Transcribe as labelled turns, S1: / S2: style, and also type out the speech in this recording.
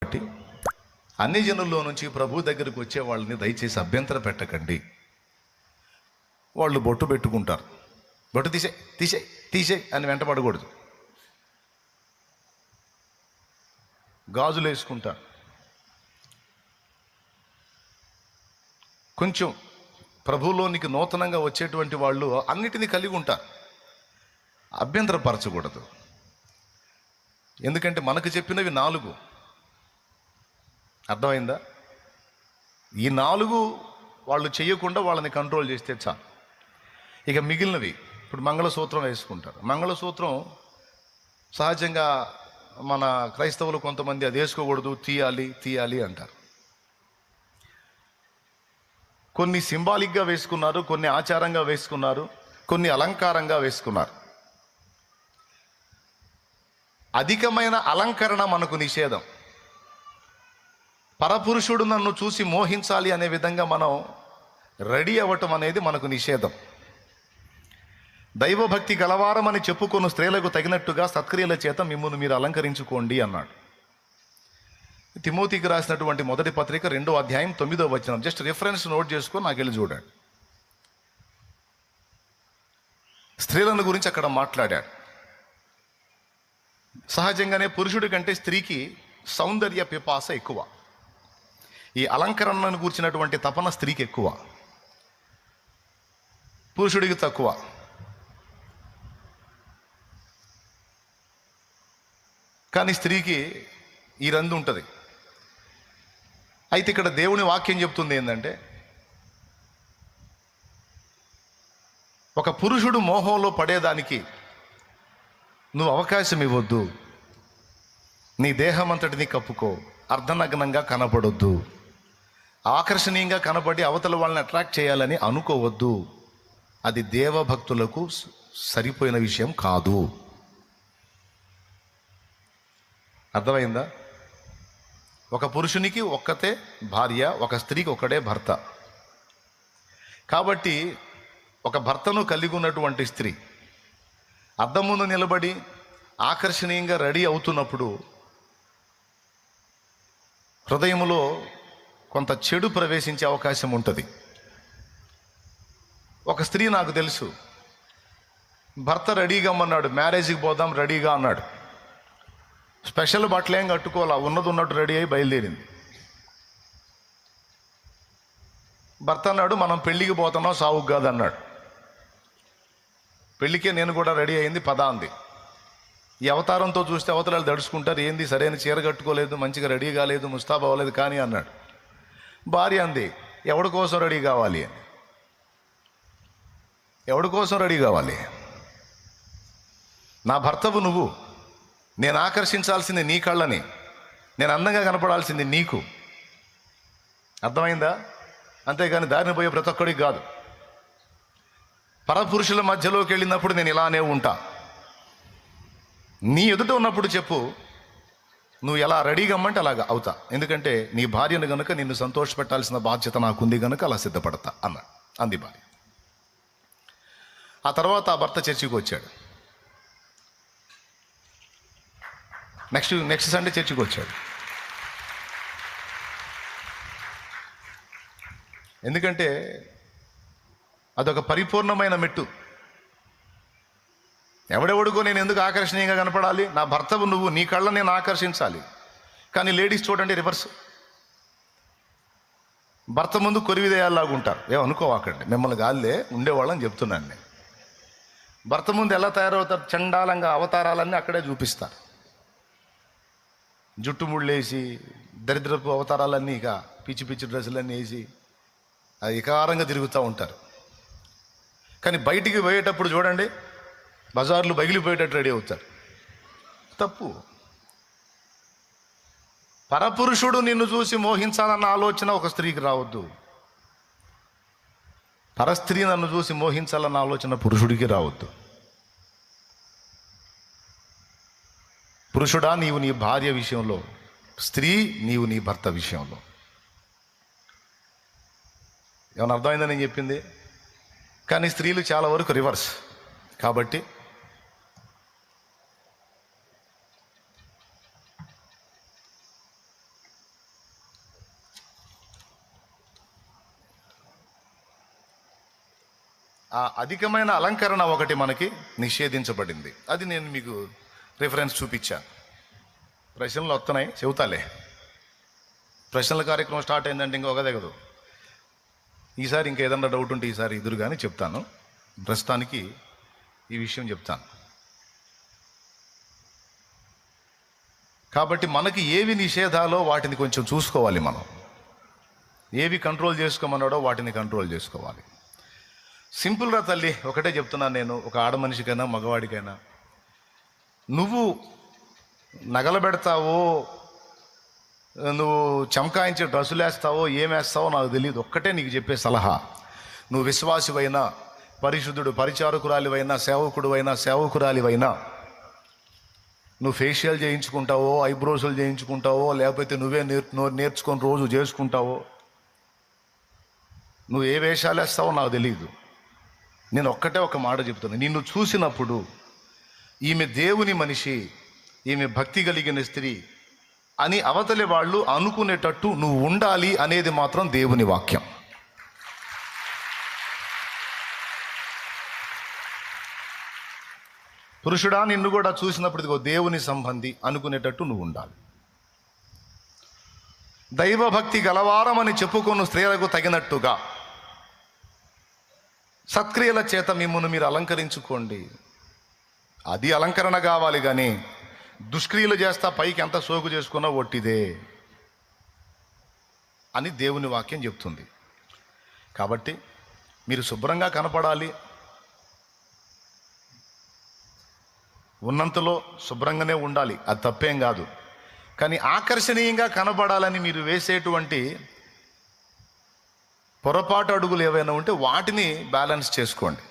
S1: కాబట్టి అన్ని జనుల్లో నుంచి ప్రభు దగ్గరికి వచ్చే వాళ్ళని దయచేసి అభ్యంతర పెట్టకండి. వాళ్ళు బొట్టు పెట్టుకుంటారు. బొట్టు తీసే తీసే తీసే అని వెంటపడకూడదు గాజులు వేసుకుంటారు కొంచెం ప్రభులోనికి నూతనంగా వచ్చేటువంటి వాళ్ళు అన్నిటినీ కలిగి ఉంటారు. అభ్యంతరపరచకూడదు. ఎందుకంటే మనకు చెప్పినవి నాలుగు. అర్థమైందా? ఈ నాలుగు వాళ్ళు చేయకుండా వాళ్ళని కంట్రోల్ చేస్తే చాలు. ఇక మిగిలినవి ఇప్పుడు మంగళసూత్రం వేసుకుంటారు. మంగళసూత్రం సహజంగా మన క్రైస్తవులు కొంతమంది అది వేసుకోకూడదు తీయాలి తీయాలి అంటారు. కొన్ని సింబాలిక్గా వేసుకున్నారు కొన్ని ఆచారంగా వేసుకున్నారు కొన్ని అలంకారంగా వేసుకున్నారు. అధికమైన అలంకరణ మనకు నిషేధం. పరపురుషుడు నన్ను చూసి మోహించాలి అనే విధంగా మనం రెడీ అవ్వటం అనేది మనకు నిషేధం. దైవభక్తి గలవారమని చెప్పుకొను స్త్రీలకు తగినట్టుగా సత్క్రియల చేత మిమ్మల్ని మీరు అలంకరించుకోండి అన్నాడు. తిమోతికి రాసినటువంటి మొదటి పత్రిక రెండో అధ్యాయం తొమ్మిదో వచనం. జస్ట్ రిఫరెన్స్ నోట్ చేసుకొని నాకు వెళ్ళి చూడండి. స్త్రీలను గురించి అక్కడ మాట్లాడాడు. సహజంగానే పురుషుడి కంటే స్త్రీకి సౌందర్య పిపాస ఎక్కువ. ఈ అలంకరణను కూర్చున్నటువంటి తపన స్త్రీకి ఎక్కువ. పురుషుడికి తక్కువ. కానీ స్త్రీకి ఈ రందు ఉంటుంది. అయితే ఇక్కడ దేవుని వాక్యం చెప్తుంది ఏంటంటే ఒక పురుషుడు మోహంలో పడేదానికి నువ్వు అవకాశం ఇవ్వద్దు. నీ దేహం అంతటిని కప్పుకో. అర్ధనగ్నంగా కనపడొద్దు. ఆకర్షణీయంగా కనపడి అవతల వాళ్ళని అట్రాక్ట్ చేయాలని అనుకోవద్దు. అది దేవభక్తులకు సరిపోయిన విషయం కాదు. అర్థమైందా? ఒక పురుషునికి ఒక్కతే భార్య ఒక స్త్రీకి ఒక్కడే భర్త. కాబట్టి ఒక భర్తను కలిగి ఉన్నటువంటి స్త్రీ అద్దం ముందు నిలబడి ఆకర్షణీయంగా రెడీ అవుతున్నప్పుడు హృదయములో కొంత చెడు ప్రవేశించే అవకాశం ఉంటుంది. ఒక స్త్రీ నాకు తెలుసు. భర్త రెడీగా అన్నాడు మ్యారేజ్కి పోదాం రెడీగా అన్నాడు. స్పెషల్ బట్టలు ఏం కట్టుకోవాలా? ఉన్నది ఉన్నట్టు రెడీ అయి బయలుదేరింది. భర్త అన్నాడు మనం పెళ్ళికి పోతున్నాం సావుకు కాదు అన్నాడు. పెళ్ళికే నేను కూడా రెడీ అయింది పదా అంది. ఈ అవతారంతో చూస్తే అవతలాలు దడుచుకుంటారు ఏంది సరైన చీర కట్టుకోలేదు మంచిగా రెడీ కాలేదు ముస్తాబ్ అవ్వలేదు కానీ అన్నాడు. భార్య అంది ఎవడి కోసం రెడీ కావాలి? అని. ఎవడి కోసం రెడీ కావాలి? నా భర్తవు నువ్వు. నేను ఆకర్షించాల్సింది నీ కళ్ళని. నేను అందంగా కనపడాల్సింది నీకు. అర్థమైందా? అంతేగాని దారిని పోయే ప్రతి ఒక్కడికి కాదు. పరపురుషుల మధ్యలోకి వెళ్ళినప్పుడు నేను ఇలానే ఉంటా. నీ ఎదుట ఉన్నప్పుడు చెప్పు నువ్వు ఎలా రెడీగా అమ్మంటే అలాగా అవుతా. ఎందుకంటే నీ భార్యను గనుక నిన్ను సంతోషపెట్టాల్సిన బాధ్యత నాకుంది గనుక అలా సిద్ధపడతా అన్న. అంది భార్య. ఆ తర్వాత ఆ భర్త చర్చికి వచ్చాడు. నెక్స్ట్ నెక్స్ట్ సండే చర్చికి వచ్చాడు. ఎందుకంటే అదొక పరిపూర్ణమైన మెట్టు. ఎవడెవడుకో నేను ఎందుకు ఆకర్షణీయంగా కనపడాలి? నా భర్తవు నువ్వు నీ కళ్ళ నేను ఆకర్షించాలి. కానీ లేడీస్ చూడండి రివర్స్. భర్త ముందు కొరివిదేయాలాగా ఉంటారు. ఏమనుకోవాకండి మిమ్మల్ని గాల్లే ఉండేవాళ్ళని చెప్తున్నాను నేను. భర్త ముందు ఎలా తయారవుతారు? చండాలంగా అవతారాలన్నీ అక్కడే చూపిస్తారు. జుట్టు ముళ్ళేసి దరిద్రపు అవతారాలన్నీ ఇక పిచ్చి పిచ్చి డ్రెస్సులన్నీ వేసి అది ఇకారంగా తిరుగుతూ ఉంటారు. కానీ బయటికి పోయేటప్పుడు చూడండి బజార్లు బగిలిపోయేటట్టు రెడీ అవుతారు. తప్పు. పరపురుషుడు నిన్ను చూసి మోహించాలన్న ఆలోచన ఒక స్త్రీకి రావద్దు. పరస్త్రీ నన్ను చూసి మోహించాలన్న ఆలోచన పురుషుడికి రావద్దు. పురుషుడా నీవు నీ భార్య విషయంలో స్త్రీ నీవు నీ భర్త విషయంలో. ఏమైనా అర్థమైందని నేను చెప్పింది? కానీ స్త్రీలు చాలా వరకు రివర్స్. కాబట్టి ఆ అధికమైన అలంకరణ ఒకటి మనకి నిషేధించబడింది. అది నేను మీకు రిఫరెన్స్ చూపించా. ప్రశ్నలు వస్తున్నాయి చెబుతాలే. ప్రశ్నల కార్యక్రమం స్టార్ట్ అయిందంటే ఇంకొక దిగదు ఈసారి ఇంకా ఏదన్నా డౌట్ ఉంటే ఈసారి ఎదురుగానే చెప్తాను. ప్రస్తుతానికి ఈ విషయం చెప్తాను. కాబట్టి మనకి ఏవి నిషేధాలో వాటిని కొంచెం చూసుకోవాలి మనం. ఏవి కంట్రోల్ చేసుకోమన్నాడో వాటిని కంట్రోల్ చేసుకోవాలి. సింపుల్గా తల్లి ఒకటే చెప్తున్నాను నేను ఒక ఆడ మనిషికైనా మగవాడికైనా. నువ్వు నగలబెడతావో నువ్వు చమకాయించే డ్రెస్సులు వేస్తావో ఏం వేస్తావో నాకు తెలియదు ఒక్కటే నీకు చెప్పే సలహా. నువ్వు విశ్వాసివైనా పరిశుద్ధుడు పరిచారకురాలివైనా సేవకుడువైనా సేవకురాలివైనా నువ్వు ఫేషియల్ చేయించుకుంటావో ఐబ్రోసులు చేయించుకుంటావో లేకపోతే నువ్వే నేర్ నేర్చుకొని రోజు చేసుకుంటావో నువ్వు ఏ వేషాలు వేస్తావో నాకు తెలియదు నేను ఒక్కటే ఒక మాట చెప్తాను నిన్ను చూసినప్పుడు ఈమె దేవుని మనిషి ఈమె భక్తి కలిగిన స్త్రీ అని అవతలి వాళ్ళు అనుకునేటట్టు నువ్వు ఉండాలి అనేది మాత్రం దేవుని వాక్యం. పురుషుడా నిన్ను కూడా చూసినప్పుడు ఇదిగో దేవుని సంబంధి అనుకునేటట్టు నువ్వు ఉండాలి. దైవభక్తి గలవారమని చెప్పుకున్న స్త్రీలకు తగినట్టుగా. సత్క్రియల చేత మిమ్మల్ని మీరు అలంకరించుకోండి. అది అలంకరణ కావాలి కానీ దుష్క్రియలు చేస్తా పైకి ఎంత సోకు చేసుకున్నా ఒట్టిదే అని దేవుని వాక్యం చెప్తుంది. కాబట్టి మీరు శుభ్రంగా కనపడాలి. ఉన్నంతలో శుభ్రంగానే ఉండాలి. అది తప్పేం కాదు. కానీ ఆకర్షణీయంగా కనపడాలని మీరు వేసేటువంటి పొరపాటు అడుగులు ఏవైనా ఉంటే వాటిని బ్యాలెన్స్ చేసుకోండి.